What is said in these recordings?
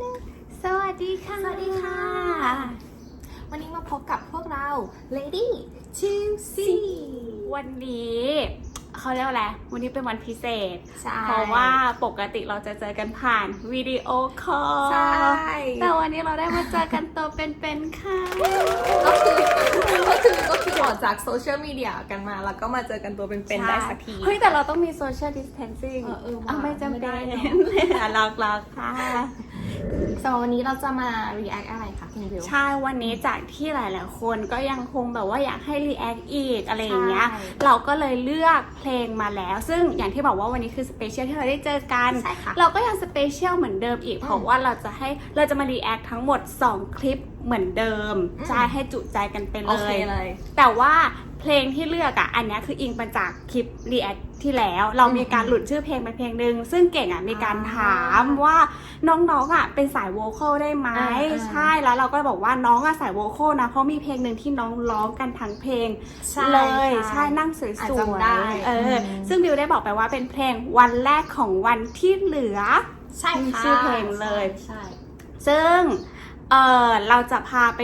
หนึ่งสวัสดีค่ะ สวัสดีค่ะ วันนี้มาพบกับพวกเรา Lady to See วันนี้เขาเรียกว่าอะไร วันนี้เป็นวันพิเศษใช่เพราะว่าปกติเราจะเจอกันผ่านวิดีโอคอลใช่แต่วันนี้เราได้มาเจอกันตัวเป็นๆค่ะ ก็คือก็คือก็คือออกจากโซเชียลมีเดียกันมา แล้วก็มาเจอกันตัวเป็นๆได้สักที เฮ้ย แต่เราต้องมี social distancing เออเออว่ะเอาไม่จำไม่เป็ได้นเนอะหลอกๆค่ะ สำหรับวันนี้เราจะมา react อะไรคะคุณบิว ใช่ วันนี้จากที่หลาย ๆ คนก็ยังคงแบบว่าอยากให้รีแอคอีกอะไรอย่างเงี้ย ใช่ เราก็เลยเลือกเพลงมาแล้ว ซึ่งอย่างที่บอกว่าวันนี้คือสเปเชียลที่เราได้เจอกัน ใช่ค่ะ เราก็ยังสเปเชียลเหมือนเดิมอีก เพราะว่าเราจะให้เราจะมารีแอคทั้งหมด 2 คลิปเหมือนเดิม อืมใช่ให้จุใจกันไป โอเลเคยเลย แต่ว่า เพลงที่เลือกอะ อันเนี้ยคืออิงมาจากคลิปรีแอคที่แล้ว เรามีการหลุดชื่อเพลงไปเพลงหนึ่งซึ่งเก่งอะมีการถามว่าน้องๆอะเป็นสายโวคอลได้ไหมอ่าอ่าใช่แล้วเราก็บอกว่าน้องอะสายโวคอลนะเพราะมีเพลงหนึ่งที่น้องร้องกันทั้งเพลงใช่เลยใช่นั่งสวยอาจๆจำได้เอออมซึ่งบิวได้บอกไปว่าเป็นเพลงวันแรกของวันที่เหลือใช่มีค่ะชื่อเพลงเลยใช่ซึ่ง เออเราจะพาไป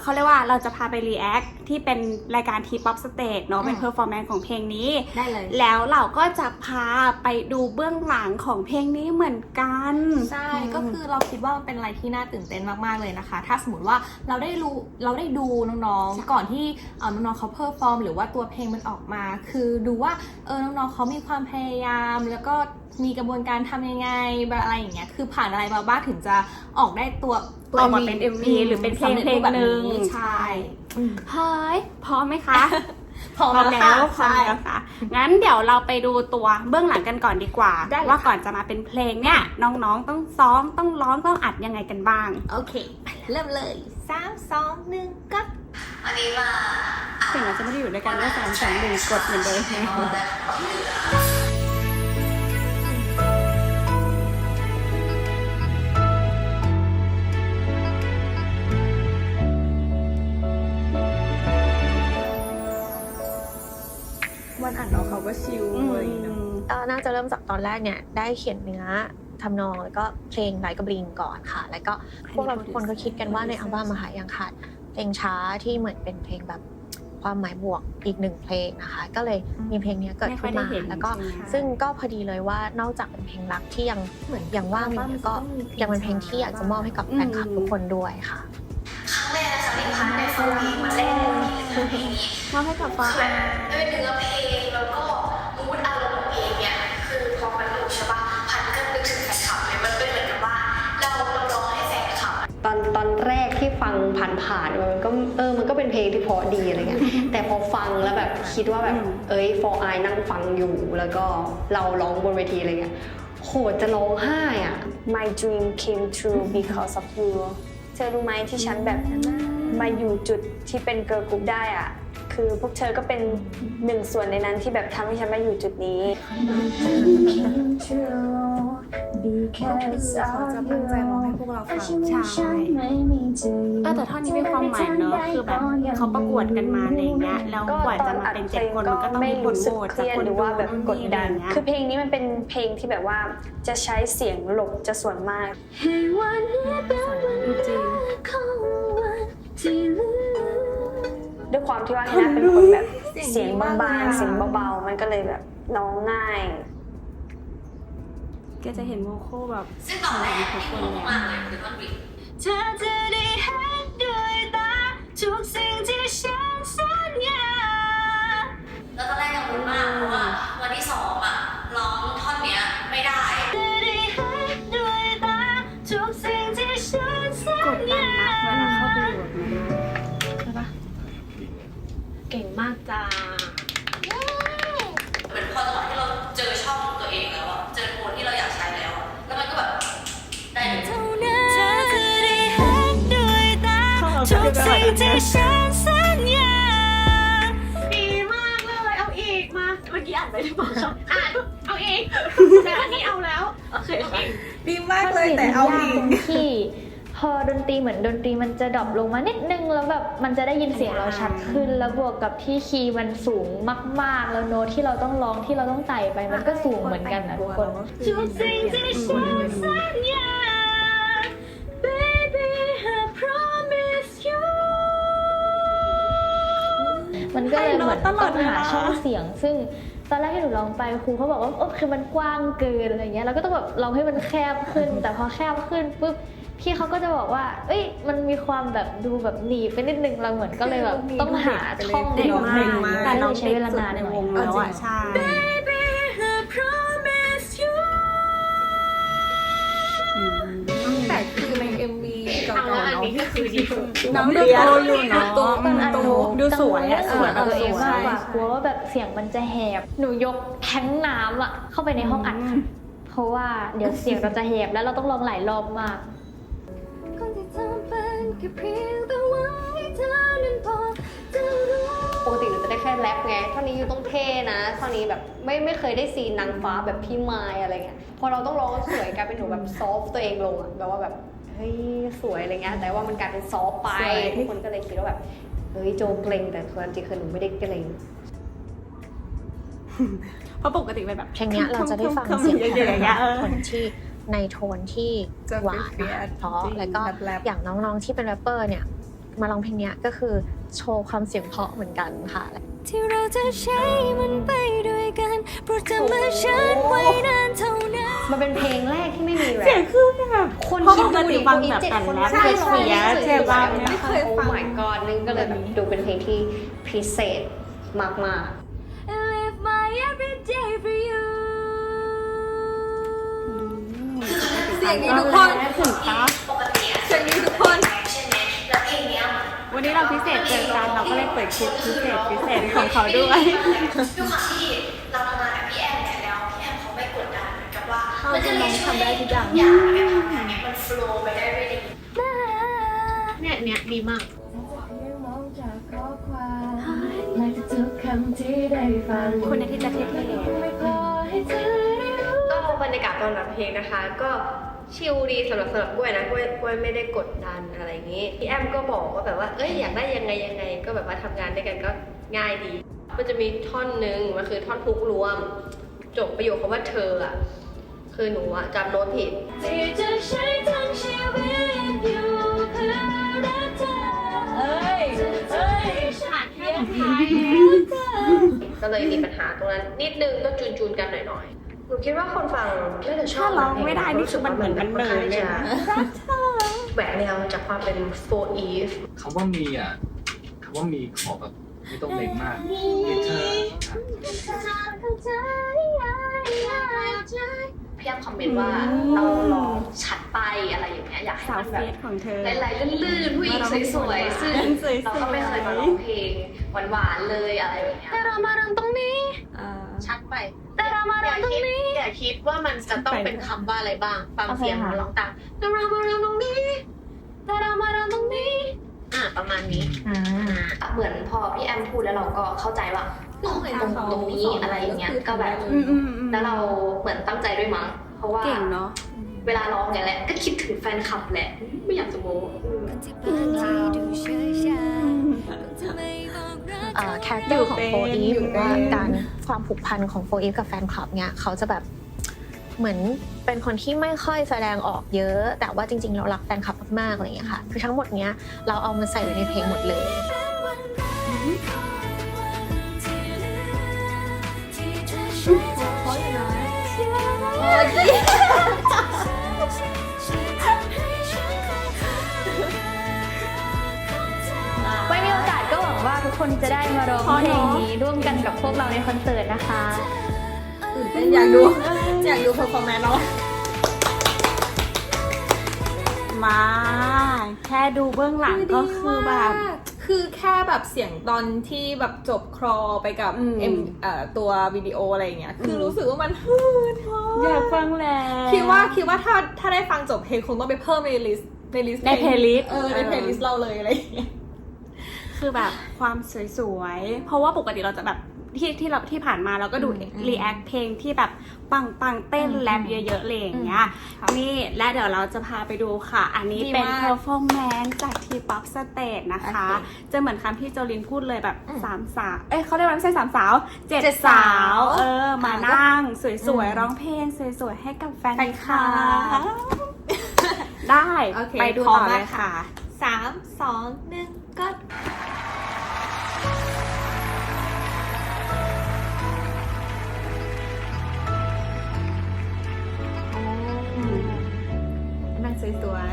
เขาเรียกว่าเราจะพาไปรีแอคที่เป็นรายการทีป๊อปสเตจเนาะเป็นอืมเพอร์ฟอร์แมนซ์ของเพลงนี้ได้เลย แล้วเราก็จะพาไปดูเบื้องหลังของเพลงนี้เหมือนกัน ใช่ ก็คือเราคิดว่ามันเป็นอะไรที่น่าตื่นเต้นมากๆเลยนะคะ ถ้าสมมติว่าเราได้รู้เราได้ดูน้องใช่ๆก่อนที่เอ่อน้องๆเขาเพอร์ฟอร์มหรือว่าตัวเพลงมันออกมา คือดูว่าเออน้องๆเขามีความพยายามแล้วก็ มีกระบวนการทำยังไงแบบอะไรอย่างเงี้ยคือผ่านอะไรมาบ้างถึงจะออกได้ตัวตัวออกมาเป็น MV หรือเป็นเพลงสำร็จเพลงรูปแบบหนึ่งใช่อืมเฮ้ยพร้อมไหมคะพอแล้วแล้ค่ะวพร้อมใช่แล้วค่ะ งั้นเดี๋ยวเราไปดูตัวเบื้องหลังกันก่อนดีกว่าได้เลยว่าค่ะก่อนจะมาเป็นเพลงเนี่ย น้องๆต้องซ้อมต้องร้องต้องอัดยังไงกันบ้าง โอเค เริ่มเลยสามสองหนึ่งก็วันนี้มาถึงเราจะไม่ได้อยู่ด้วยกันก็สามสองหนึ่งกดเหมือนเดิม วันอ่านน้องเขาก็ชิลเลยเนอะเอ่อน่าจะเริ่มจากตอนแรกเนี่ยได้เขียนเนื้อทำนองแล้วก็เพลงไร้กระบลิงก่อนค่ะ แล้วก็พวกเราทุกคนก็คิดกันว่าในอัลบั้มอะค่ะยังขาดเพลงช้าที่เหมือนเป็นเพลงแบบความหมายบวกอีกหนึ่งเพลงนะคะ ก็เลยมีเพลงเนี้ยเกิดไม่ค่ขึ้อยนได้มาเห็นแล้วก็ใช่ไหมซึ่งก็พอดีเลยว่านอกจากเป็นเพลงรักที่ยังเหมือนยังว่างอยู่เนี่ยก็ยังเป็นเพลงที่อยากจะมอบให้กับแฟนคลับทุกคนด้วยค่ะครั้งแรกนะคะที่พันได้ฟังเพลงมาเล่นเพลงนี้ มอบให้กับฟ้าคือด้วยเนื้อเพลงแล้วก็มูดอารมณ์เพลงเนี่ยคือพอมันลงใช่ปะพันก็นึกถึงแฟนคลับเลยมันเป็นเหมือนกับว่า เราเราร้องให้แฟนคลับตอนตอนแรกที่ฟังผ่านๆมันก็เออมันก็เป็นเพลงที่เพราะดีอะไรเงี้ยแต่พอฟังแล้วแบบคิดว่าแบบอืมเอ้ย for I นั่งฟังอยู่แล้วก็เราร้องบนเวทีอะไรเงี้ยโหจะร้องไห้อะ My dream came true because of you เธอรู้ไหมที่ฉันแบบ มาอยู่จุดที่เป็นเกิร์ลกรุ๊ปได้อะ คือพวกเธอก็เป็นหนึ่งส่วนในนั้นที่แบบทำให้ฉันมาอยู่จุดนี้เขาจะตั้งใจร้องให้พวกเราฟังใช่เออแต่ท่อนนี้มีความหมายเนอะคือแบบเขาประกวดกันมาอะไรอย่างเงี้ยแล้วกว่าจะมาเป็นเจ็ดคนมันก็ต้องไม่มีผลรู้สึโหกวตเคจากรียดคนหรือว่าแบบกดดันอะไรอย่างเงี้ยคือเพลงนี้มันเป็นเพลงที่แบบว่าจะใช้เสียงหลบจะส่วนมากจริง ด้วยความที่ว่าฮาน่าเป็นคนแบบเสียงบางๆเสียงเบาๆมันก็เลยแบบร้องง่ายแกจะเห็นโมโคแบบซึ่งตอนแรกที่งงมากเลยคือท่อนบิดเธอจะได้เห็นด้วยตาทุกสิ่งที่ฉันสัญญาแล้วตอนแรกกังวลมากเพราะว่าวันที่สองอะร้องท่อนเนี้ยไม่ได้ด้วยตาทุกสิ่งที่ฉันสักญดดันญานะเวลาเข้า ก่งมากจ้า เหมือนพอจังหวะที่เราเจอช่องของตัวเองแล้วอะเจอโทนที่เราอยากใช้แล้วอะแล้วมันก็แบบได้เลยเธอจะได้เห็นด้วยตาทุกสิ่งที่ฉันสัญญาดีมากเลย เอาอีกมา เมื่อกี้อ่านไปหรือเปล่าครับอ่านเอาอีกแต่อันนี้เอาแล้ว โอเคค่ะ ดีมากเลยแต่เอาอีก ตรงที่ พอดนตรีเหมือนดนตรีมันจะดรอปลงมานิดนึงแล้วแบบมันจะได้ยินเสียงเราชัดขึ้น แล้วบวกกับที่คีย์มันสูงมาก ๆ แล้วโน้ตที่เราต้องร้องที่เราต้องไต่ไปมันก็สูงเหมือนกันนะทุกคนมันก็เลยเหมือนต้องหาช่องเสียงซึ่งตอนแรกที่หนูลองไปครูเขาบอกว่าโอ้คือมันกว้างเกินอะไรเงี้ยเราก็ต้องแบบลองให้มันแคบขึ้น แต่พอแคบขึ้นปุ๊บ พี่เขาก็จะบอกว่า เอ้ย มันมีความแบบดูแบบหนีบไปนิดนึงเราเหมือนก็เลยแบบต้องหาช่องเด็กของมามันกก็แต่เลน้องยใช้เด็กเวลาสุดนานในหน่อวยงแล้วอะใช่ แต่คือใน MV เก่าๆเนาะน้องดูโตอยู่เนาะโตตอนอันโตหนูดูสวยอะสวยกัแบบตัวสเองวยมากกว่ากลัวว่าแบบเสียงมันจะแหบ หนูยกแท้งน้ำอะเข้าไปในห้องอัดค่ะเพราะว่าเดี๋ยวเสียงเราจะแหบแล้วเราต้องลองหลายรอบมาก ปกติหนูจะได้แค่แรปไงเท่านี้อยู่ต้องเท่นะเท่านี้แบบไม่ไม่เคยได้ซีนนางฟ้าแบบพี่ไม้อะไรเงี้ย พอเราต้องร้องสวยกลายเป็นหนูแบบซอฟต์ตัวเองลงอะแบบว่าแบบเฮ้ยสวยอะไรเงี้ย แต่ว่ามันกลายเป็นซอฟต์ไปทุกคนก็เลยคิดว่าแบบเฮ้ยโจเกรงแต่ความจริงคือหนูไม่ได้เกรง เพราะปกติเป็นแบบเพลงเนี้ยเราจะได้ฟังคำๆเสียงเยอะๆอย่างเงี้ยเออคนที่ ในโทนที่จะหวานเฟีนะยคะสเพราะจริงแล้วก็แรปๆอย่างน้องๆที่เป็นแรปเปอร์เนี่ยมาร้องเพลงเนี้ยก็คือโชว์ความเสียงเพราะเหมือนกันค่ะ ที่เราจะใช้มันไปด้วยกันโปรดจำมาฉันไว้นานเท่านั้นมันเป็นเพลงแรกที่ไม่มีแรเสียงปคือแบบคนเพราะคิดปกดูติดิฟังคนนี้แบบเจ็ดแต่คนแรปใช่เฟียสใช่ป่ะไม่เคยฟังโอ้ my god นึงก็เลยแบบดูเป็นเพลงที่พิเศษมาก I live my every สียงนี้ทุกคนถึงปะปกติอะเสียงนี้ทุกคนใช่ไหมแล้วเพลงเนี้ยมันวันนี้เราพิเศษเจอกันเราก็เลยเปิดคลิปพิเศษพิเศษของเขาด้วยด้วยความที่เราทำงานกับพี่แอมเนี่ยแล้วพี่แอมเขาไม่กดดันเหมือนกับว่าเขาจะลองทำได้ทุกอย่างอย่างแบบทำงานเนี่ยมันโฟล์ไปได้ด้วยดีเนี่ยเนี่ยดีมากคนในที่จะเท่ๆก็บรรยากาศตอนรับเพลงนะคะ ก็ ชิลดีสำหรับสำหรับกล้วยนะกล้วยกล้วยไม่ได้กดดันอะไรอย่างนี้พี่แอมก็บอกว่าแบบว่าเอ้ยอยากได้ยังไงยังไง ก็แบบว่าทำงานด้วยกันก็ง่ายดี มันจะมีท่อนหนึ่งมันคือท่อนฮุกรวม จบประโยคคำว่าเธออะคือหนูอะจำโน้ตผิด ที่จะใช้ทั้งชีวิตอยู่เพื่อรักเธอเอ้ยเอ้ยฉันยังไงก็เลยมีปัญหาตรงนั้นนิดนึงก็จูนจูนๆกันหน่อยๆ หนูคิดว่าคนฟังน่าจะชถ้าอบร้องไม่ได้นี่คือมันเหมือนมันเหนื่อยเลยนะแหวกแนวจากความเป็น4 eve คำว่ามีอะคำว่ามีขอแบบไม่ต้องเล็กมากมีเธอพี่แอมคอมเมนต์ว่าเราลองชัดไปอะไรอย่างเงี้ยอยากให้สาวมันเฟแบบสของเธอไหลๆลื่นๆผู้หญิงสวยๆซึ่งสวยๆเราก็ไม่เคยมาร้องเพลงหวานๆเลยอะไรแบบเนี้ยแต่เรามาเริ่มตรงนี้อ่า ชัดไปแต่เรามาอเริ่ย่ามตรงคิดนี้ อย่าคิดว่ามันจะต้องเป็นคำว่าอะไรบ้างฟังเสียงโอเคค่ะ ร้องตามแต่เรามาเริ่มตรงนี้แต่เรามาเริ่มตรงนี้ อะประมาณนี้เหมือนพอพี่แอมพูดแล้วเราก็เข้าใจว่าตรงตรงตรงนี้อะไรอย่างเงี้ยก็แบบอืมอืมอืมแล้วเราเหมือนตั้งใจด้วยมั้งเพราะว่าเก่งเนาะเวลาร้องเนี่ยแหละก็คิดถึงแฟนคลับแหละไม่อยากจะโม้อืมเอ่อ คาแรคเตอร์ของอยู่โฟเป็นอีฟอยู่หรือเป็นว่าการความผูกพันของโฟอีฟกับแฟนคลับเนี่ยเขาจะแบบเหมือนเป็นคนที่ไม่ค่อยแสดงออกเยอะ แต่ว่าจริงๆเรารักแฟนคลับมากๆอะไรอย่างเงี้ยค่ะ คือทั้งหมดเนี้ยเราเอามาใส่ไว้ในเพลงหมดเลยไคนจะได้มาร้องเพลงนี้ร่วมกันกับพวกเราในคอนเสิร์ตนะคะตื่นเต้นอยากดูอยากดูเพอร์ฟอร์แมนซ์เนาะมา แค่ดูเบื้องหลังก็คือแบบ คือแค่แบบเสียงตอนที่แบบจบครอไปกับอืมเอ็มเอ่อตัววิดีโออะไรอย่างเงี้ย คืออมรู้สึกว่ามันฮืดฮออยากฟังแล้ว คิดว่าคิดว่าถ้าถ้าได้ฟังจบเพลงคงต้องไปเพิ่มในลิสต์ในลิสต์ใน playlist เออในเพลย์ลิสต์เราเลยอะไรอย่างเงี้ย คือแบบความสวยๆ เพราะว่าปกติเราจะแบบที่ที่เราที่ผ่านมาเราก็ดูอืมอืมรีแอคเพลงที่แบบปังปังๆเต้นอืมแรปเยอะๆเลยอย่างเงี้ยค่ะนี่และเดี๋ยวเราจะพาไปดูค่ะ อันนี้ดีเป็นมาก performance จากทีป๊อปสเตจนะคะ โอเคจะเหมือนคำที่โจลินพูดเลยแบบอืมสามสาวเอ้ยเขาเรียกว่าไม่ใช่สามสาวเจ็ดเจ็ดสาสาว ว เออ มาอะนั่งสวยอืมๆร้องเพลงสวยๆ ให้กับแฟนแฟนคลัคลับบได้โอเคไปดูพร้อต่มอแล้เลวยค่ะ ค่ะ สามสองหนึ่งก็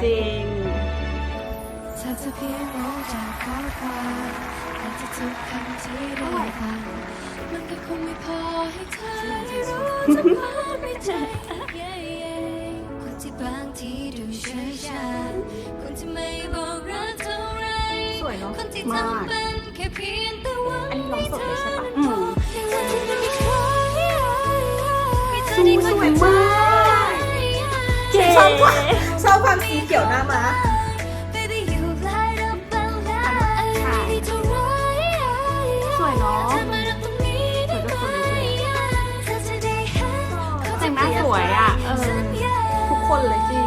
จริงถ้าเธอเพียงมองจากข้อความอาจจะทุกคำที่ได้ฟังมันก็คงไม่พอให้เธอได้รู้จะมาไม่ใจคนที่บางทีดูเฉยชาคนที่ไม่บอกรักเท่าไรสวยเนอะคนที่มากทำเป็นแค่เพียงแต่ว่าอันนี้ร้องสดเลยใช่ปะอืมสวยสวยมากเก๋ชอบความ ชอบความสีเขียวหน้าม้า Baby you light up my life ค่ะดีเท่าไรสวยเนาะเธอมารับตรงนี้ได้ไหมเธอจะได้เห็นแต่งหน้าสวยอะ เออสัญญาทุกคนเลยจริง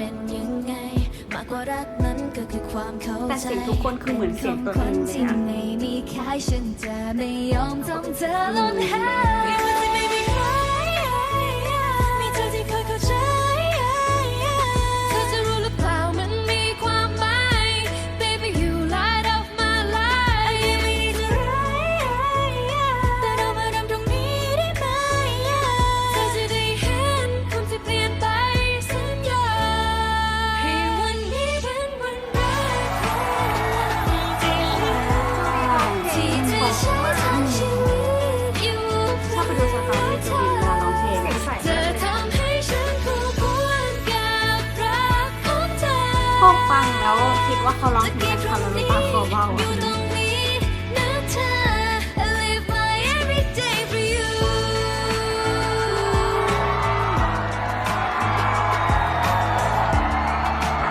เป็นยังไง มากกว่ารักนั้นก็คือความเข้าแต่ใจเสียงทุกคนคือเหมือนเสียงตัวคเอนงเลยที่อะ ไม่มีค่าฉันจะไม่ยอมทำเธอหล่นหาย ว่าเขาร้องเพลงกันเขาแล้วน้ำตาคลอเบ้าอยู่ตอะรงนี้นะเธอ I live my everyday for you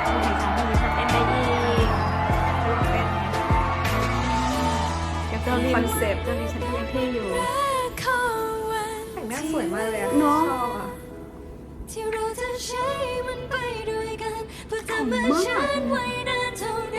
ผู้หญิงสองคนนี้จะเต้นได้อีกกับเจ้าลินคอนเซปต์เจ้าลินฉันก็ยังเท่อยู่แต่งหน้าสวยมากเลยอะเนอะชอบอะที่เราจะใช้มันไปด้วยกัน เพื่อทำให้ฉันไว้นานเท่านั้น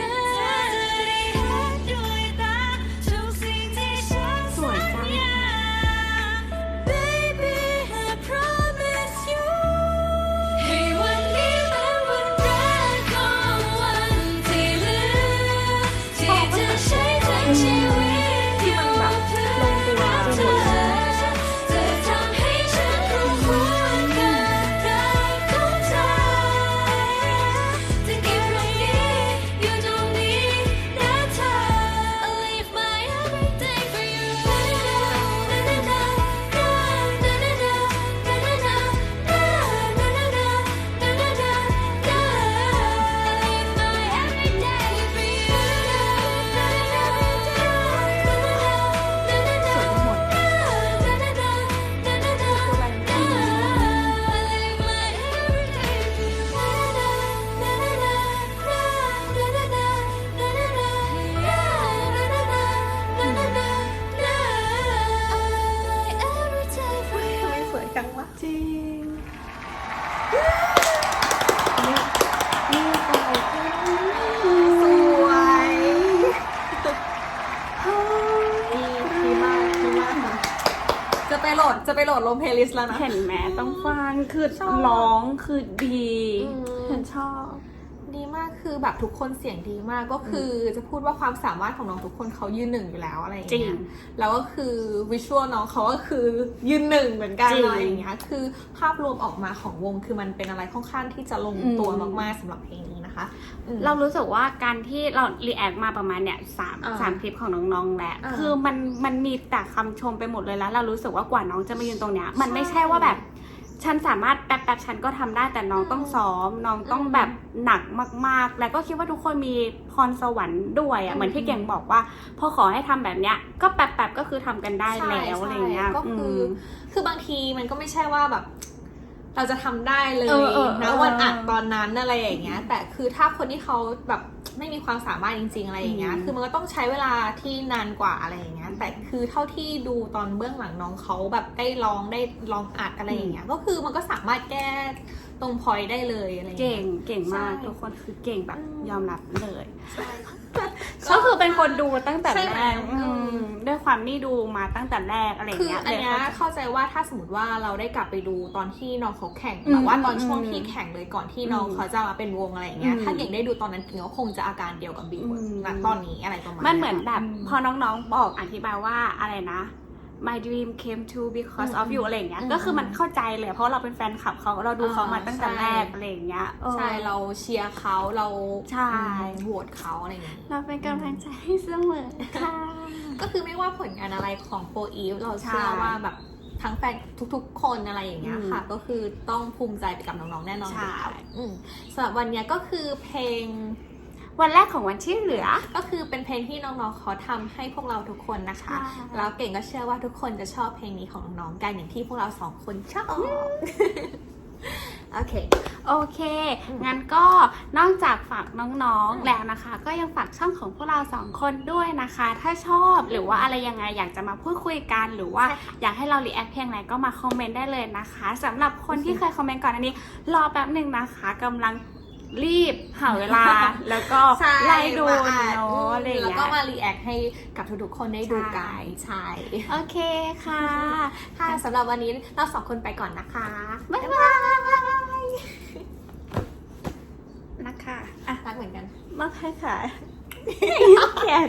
งเพลย์ลิสต์แล้วนะ เห็นไหมต้องฟังคือชอบร้องคือดีอืมฉันชอบ ดีมากคือแบบทุกคนเสียงดีมากก็คือจะพูดว่าความสามารถของน้องทุกคนเขายืนหนึ่งอยู่แล้วอะไรอย่างจริเงี้งยแล้วก็คือวิชวลน้องเขาก็คือยืนหนึ่งเหมือนกันจริงอะไรอย่างเงี้ยคือภาพรวมออกมาของวงคือมันเป็นอะไรค่อนข้างที่จะลงตัวอืม มากๆสำหรับเพลงนี้นะคะอืม เรารู้สึกว่าการที่เรารีแอคมาประมาณเนี่ยสามอ่าสามคลิปของน้องๆแหละ อ่าคือมันมันมีแต่คำชมไปหมดเลยแล้ว เรารู้สึกว่ากว่าน้องจะมายืนตรงเนี้ย มันไม่ใช่ใช่ว่าแบบ ฉันสามารถแป๊บๆฉันก็ทำได้แต่น้องอืมต้องซ้อม น้องต้องอืมแบบหนักมาก ๆ แล้วก็คิดว่าทุกคนมีพรสวรรค์ด้วยอือะมเหมือนที่เก่งบอกว่า พอขอให้ทำแบบเนี้ย ก็แป๊บๆก็คือทำกันได้ใช่แล้วอะไรใช่เงี้ยก็คืออมคือบางทีมันก็ไม่ใช่ว่าแบบ เราจะทำได้เลเอยอเออนะเออวันอัดตอนนั้นอะไรอย่างเงี้ย แต่คือถ้าคนที่เขาแบบ ไม่มีความสามารถจริง ๆ อะไรอย่างเงี้ยอืมคือมันก็ต้องใช้เวลาที่นานกว่าอะไรอย่างเงี้ย แต่คือเท่าที่ดูตอนเบื้องหลังน้องเขาแบบได้ลองได้ลองอัดอะไรอย่างเงี้ย ก็คือมันก็สามารถแก้ตรงพอยได้เลยอะไรอย่างเก่เงี้งยเก่งมากใช่ทุกคนคือเก่งแบบอืมยอมรับเลย ใช่ก็ คือเป็นคนดูตั้งแต่ใช่ไหแรมกอืมด้วยความที่ดูมาตั้งแต่แรกอะไรอย่างคือเงี้ยอันเนี้ยเลย เข้าใจว่าถ้าสมมติว่าเราได้กลับไปดูตอนที่น้องเขาแข่งอืมแบบว่าตอนช่วงอืมที่แข่งเลยก่อนที่น้องอืมเขาจะมาเป็นวงอะไรอย่างเงี้ยอืมถ้าเก่งได้ดูตอนนั้นเก่งก็คงจะอาการเดียวกับบิวอืม ณตอนนี้อะไรประมาณมันเหมือนแบบมพอน้องๆบอกอธิบายว่าอะไรนะ my dream came true because อืม of you อะไรอย่างเงี้ยอืมก็คือมันเข้าใจเลย เพราะเราเป็นแฟนคลับเขาเราดูเขามาตั้งแต่ใช่แรกอะไรอย่างเงี้ยออใช่เราเชียร์เขาเราใช่โหวตเขาอะไรอย่างเงี้ยเราเป็นกำลังใจให้เสมอค่ะก็คือไม่ว่าผลงานอะไรของโฟอีฟเราเชื่อใช่ว่าแบบทั้งแฟนทุกๆ คนอะไรอย่างเงี้ยค่ะอืมก็คือต้องภูมิใจไปกับน้องๆ แน่นอนใช่อยู่แล้วอืมสำหรับวันเนี้ยก็คือเพลง วันแรกของวันที่เหลือ ก็คือเป็นเพลงที่น้องๆเขาทำให้พวกเราทุกคนนะคะใช่แล้วเก่งก็เชื่อว่าทุกคนจะชอบเพลงนี้ของน้องๆกันอย่างที่พวกเราสองคนชอบ โอเค โอเคอืมงั้นก็นอกจากฝากน้องๆแล้วนะคะ ก็ยังฝากช่องของพวกเราสองคนด้วยนะคะ ถ้าชอบหรือว่าอะไรยังไงอยากจะมาพูดคุยกัน หรือว่าอยากให้เรารีแอคเพลงไหนก็มาคอมเมนต์ได้เลยนะคะสำหรับคนที่เคยคอมเมนต์ก่อนอันนี้ รอแป๊บหนึ่งนะคะกำลัง รีบหาเวลา แล้วก็ใช่ไล่ดูมาอ่านเนาะอะไรอย่างแล้วเงี้ก็ยมารีแอคให้กับทุกๆคนได้ดูกันใช่ใช่โอเคค่ะ ค่ะสำหรับวันนี้เราสองคนไปก่อนนะคะ บ๊ายบายนะคะอะรักเหมือนกัน มาค่ะค่ะแขก